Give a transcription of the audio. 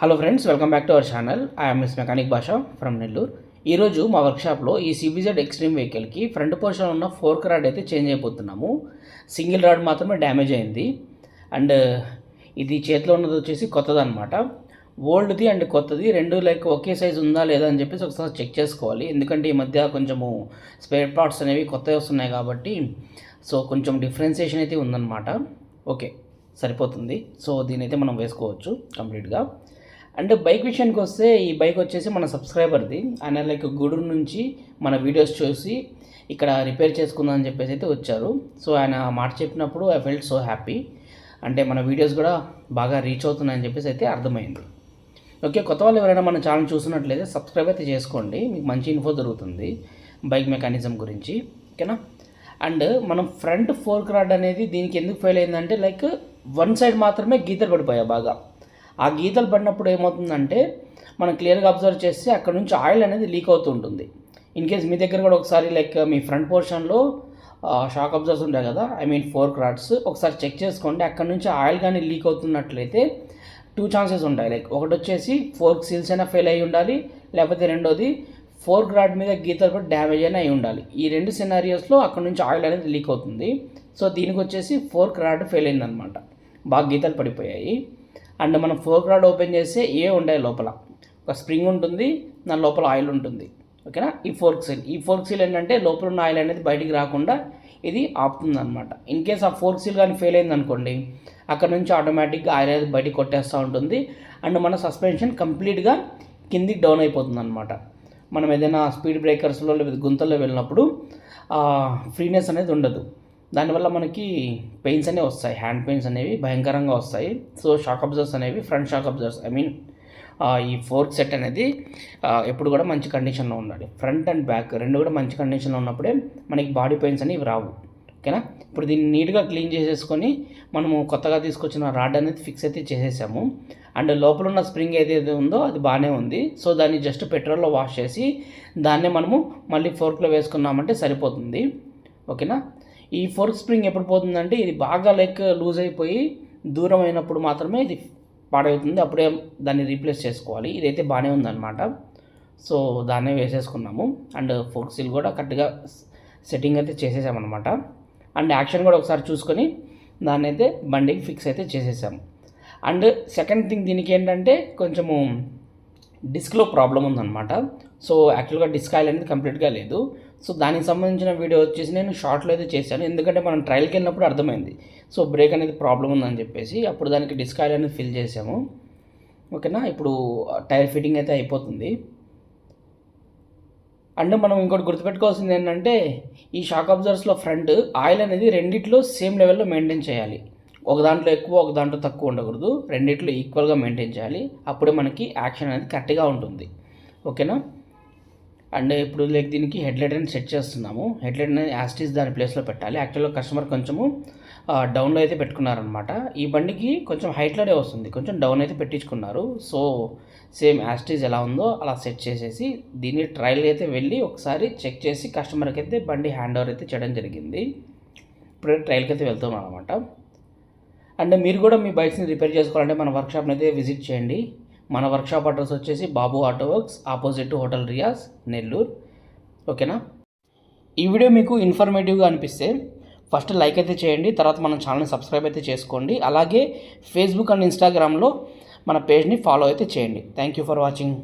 Hello friends welcome back to our channel I'm miss mechanic Basha from Nellore ఈరోజు మా వర్క్షాప్లో ఈ CBZ extreme వెహికల్కి ఫ్రంట్ పోర్షన్ ఉన్న ఫోర్క్ రాడ్ అయితే చేంజ్ అయిపోతున్నాము. సింగిల్ రాడ్ మాత్రమే డ్యామేజ్ అయింది. అండ్ uh, ఇది చేతిలో ఉన్నది వచ్చేసి కొత్తది అనమాట ఓల్డ్ది అండ్ కొత్తది రెండు లైక్ ఒకే సైజ్ ఉందా లేదా అని చెప్పేసి ఒకసారి చెక్ చేసుకోవాలి. ఎందుకంటే ఈ మధ్య కొంచెము స్పేర్ పార్ట్స్ అనేవి కొత్తవి వస్తున్నాయి కాబట్టి సో కొంచెం డిఫరెన్సియేషన్ అయితే ఉందన్నమాట. ఓకే సరిపోతుంది. సో దీని అయితే మనం వేసుకోవచ్చు కంప్లీట్గా అంటే బైక్ విషయానికి వస్తే ఈ బైక్ వచ్చేసి మన సబ్స్క్రైబర్ది. ఆయన లైక్ గూడూరు నుంచి మన వీడియోస్ చూసి ఇక్కడ రిపేర్ చేసుకుందాం అని చెప్పేసి అయితే వచ్చారు. సో ఆయన మాట చెప్పినప్పుడు ఐ ఫెల్ట్ సో హ్యాపీ. అంటే మన వీడియోస్ కూడా బాగా రీచ్ అవుతున్నాయని చెప్పేసి అయితే అర్థమైంది. ఓకే కొత్త వాళ్ళు ఎవరైనా మన ఛానల్ చూసినట్లయితే సబ్స్క్రైబ్ అయితే చేసుకోండి. మీకు మంచి ఇన్ఫో దొరుకుతుంది బైక్ మెకానిజం గురించి. ఓకేనా? అండ్ మనం ఫ్రంట్ ఫోర్క్ రాడ్ అనేది దీనికి ఎందుకు ఫెయిల్ అయిందంటే లైక్ వన్ సైడ్ మాత్రమే గీతలు పడిపోయాయి బాగా. ఆ గీతలు పడినప్పుడు ఏమవుతుందంటే మనం క్లియర్గా అబ్జర్వ్ చేస్తే అక్కడ నుంచి ఆయిల్ అనేది లీక్ అవుతూ ఉంటుంది. ఇన్ కేస్ మీ దగ్గర కూడా ఒకసారి లైక్ మీ ఫ్రంట్ పోర్షన్లో షాక్ అబ్జర్వ్స్ ఉంటాయి కదా ఐ మీన్ ఫోర్ క్రాడ్స్ ఒకసారి చెక్ చేసుకోండి అక్కడ నుంచి ఆయిల్ కానీ లీక్ అవుతున్నట్లయితే టూ ఛాన్సెస్ ఉంటాయి. లైక్ ఒకటి వచ్చేసి ఫోర్క్ సీల్స్ అయినా ఫెయిల్ అయి ఉండాలి లేకపోతే రెండోది ఫోర్క్ రాడ్ మీద గీతలు పడి డ్యామేజ్ అయినా అయి ఉండాలి. ఈ రెండు సినారియోస్లో అక్కడ నుంచి ఆయిల్ అనేది లీక్ అవుతుంది. సో దీనికి వచ్చేసి ఫోర్క్ రాడ్ ఫెయిల్ అయిందనమాట. బాగా గీతలు పడిపోయాయి. అండ్ మనం ఫోర్ క్రాడ్ ఓపెన్ చేస్తే ఏ ఉండే లోపల. ఒక స్ప్రింగ్ ఉంటుంది దాని లోపల ఆయిల్ ఉంటుంది. ఓకేనా? ఈ ఫోర్క్ సీల్. ఈ ఫోర్క్ సీల్ ఏంటంటే లోపల ఉన్న ఆయిల్ అనేది బయటికి రాకుండా ఇది ఆపుతుంది అనమాట ఇన్ కేస్ ఆ ఫోర్క్ సీల్ కానీ ఫెయిల్ అయింది అనుకోండి అక్కడ నుంచి ఆటోమేటిక్గా ఆయిల్ అనేది బయటికి కొట్టేస్తూ ఉంటుంది. అండ్ మన సస్పెన్షన్ కంప్లీట్గా కిందికి డౌన్ అయిపోతుంది అనమాట మనం ఏదైనా స్పీడ్ బ్రేకర్స్లో లేదా గుంతల్లో వెళ్ళినప్పుడు ఫ్రీనెస్ అనేది ఉండదు. దానివల్ల మనకి పెయిన్స్ అనేవి వస్తాయి. హ్యాండ్ పెయిన్స్ అనేవి భయంకరంగా వస్తాయి. సో షాక్ అబ్జర్వ్స్ అనేవి front shock absorbers I mean ఈ ఫోర్క్ సెట్ అనేది ఎప్పుడు కూడా మంచి కండిషన్లో ఉండాలి. ఫ్రంట్ అండ్ బ్యాక్ రెండు కూడా మంచి కండిషన్లో ఉన్నప్పుడే మనకి బాడీ పెయిన్స్ అనేవి రావు. ఓకేనా? ఇప్పుడు దీన్ని నీట్గా క్లీన్ చేసేసుకొని మనము కొత్తగా తీసుకొచ్చిన రాడ్ అనేది ఫిక్స్ అయితే చేసేసాము. అండ్ లోపల ఉన్న స్ప్రింగ్ ఏదైతే ఉందో అది బాగానే ఉంది. సో దాన్ని జస్ట్ పెట్రోల్లో వాష్ చేసి దాన్నే మనము మళ్ళీ ఫోర్క్లో వేసుకున్నామంటే సరిపోతుంది. ఓకేనా? ఈ ఫోర్క్ స్ప్రింగ్ ఎప్పుడు పోతుందంటే ఇది బాగా లైక్ లూజ్ అయిపోయి దూరం అయినప్పుడు మాత్రమే ఇది పాడవుతుంది. అప్పుడే దాన్ని రీప్లేస్ చేసుకోవాలి. ఇదైతే బాగానే ఉందన్నమాట. సో దాన్నే వేసేసుకున్నాము. అండ్ ఫోర్క్ సీల్ కూడా కరెక్ట్గా సెట్టింగ్ అయితే చేసేసామన్నమాట. అండ్ యాక్షన్ కూడా ఒకసారి చూసుకొని దాన్ని అయితే బండికి ఫిక్స్ అయితే చేసేసాము అండ్ సెకండ్ థింగ్ దీనికి ఏంటంటే కొంచెము డిస్క్లో ప్రాబ్లం ఉందన్నమాట. సో యాక్చువల్గా డిస్క్ ఆయిల్ అనేది కంప్లీట్గా లేదు. సో దానికి సంబంధించిన వీడియో వచ్చేసి నేను షార్ట్లో అయితే చేశాను. ఎందుకంటే మనం ట్రయల్కి వెళ్ళినప్పుడు అర్థమైంది. సో బ్రేక్ అనేది ప్రాబ్లం ఉందని చెప్పేసి అప్పుడు దానికి డిస్క్ ఆయిల్ అనేది ఫిల్ చేసాము ఓకేనా? ఇప్పుడు టైర్ ఫిట్టింగ్ అయితే అయిపోతుంది. అండ్ మనం ఇంకోటి గుర్తుపెట్టుకోవాల్సింది ఏంటంటే ఈ షాక్ అబ్జర్వ్స్లో ఫ్రంట్ ఆయిల్ అనేది రెండిట్లో సేమ్ లెవెల్లో మెయింటైన్ చేయాలి. ఒక దాంట్లో ఎక్కువ ఒక దాంట్లో తక్కువ ఉండకూడదు. రెండిట్లో ఈక్వల్గా మెయింటైన్ చేయాలి. అప్పుడే మనకి యాక్షన్ అనేది కరెక్ట్గా ఉంటుంది. ఓకేనా? అండ్ ఇప్పుడు లైక్ దీనికి హెడ్లైట్ అని సెట్ చేస్తున్నాము. హెడ్లైట్ అనేది యాస్టీస్ దాని ప్లేస్లో పెట్టాలి. యాక్చువల్గా కస్టమర్ కొంచెము డౌన్లో అయితే పెట్టుకున్నారనమాట ఈ బండికి కొంచెం హైట్లోనే వస్తుంది. కొంచెం డౌన్ అయితే పెట్టించుకున్నారు. సో సేమ్ యాస్టీస్ ఎలా ఉందో అలా సెట్ చేసేసి దీన్ని ట్రయల్ అయితే వెళ్ళి ఒకసారి చెక్ చేసి కస్టమర్కి అయితే బండి హ్యాండ్ ఓవర్ అయితే చేయడం జరిగింది. ఇప్పుడు ట్రయల్కి అయితే వెళ్తున్నాం అనమాట అండ్ మీరు కూడా మీ బైక్స్ని రిపేర్ చేసుకోవాలంటే మన వర్క్షాప్ని అయితే విజిట్ చేయండి. మన వర్క్షాప్ అడ్రస్ వచ్చేసి Babu auto works opposite hotel Riaz Nellore. ఓకేనా? ఈ వీడియో మీకు ఇన్ఫర్మేటివ్గా అనిపిస్తే ఫస్ట్ లైక్ అయితే చేయండి తర్వాత మన ఛానల్ని సబ్స్క్రైబ్ అయితే చేసుకోండి. అలాగే ఫేస్బుక్ అండ్ ఇన్స్టాగ్రామ్లో మన పేజ్ని ఫాలో అయితే చేయండి. Thank you for watching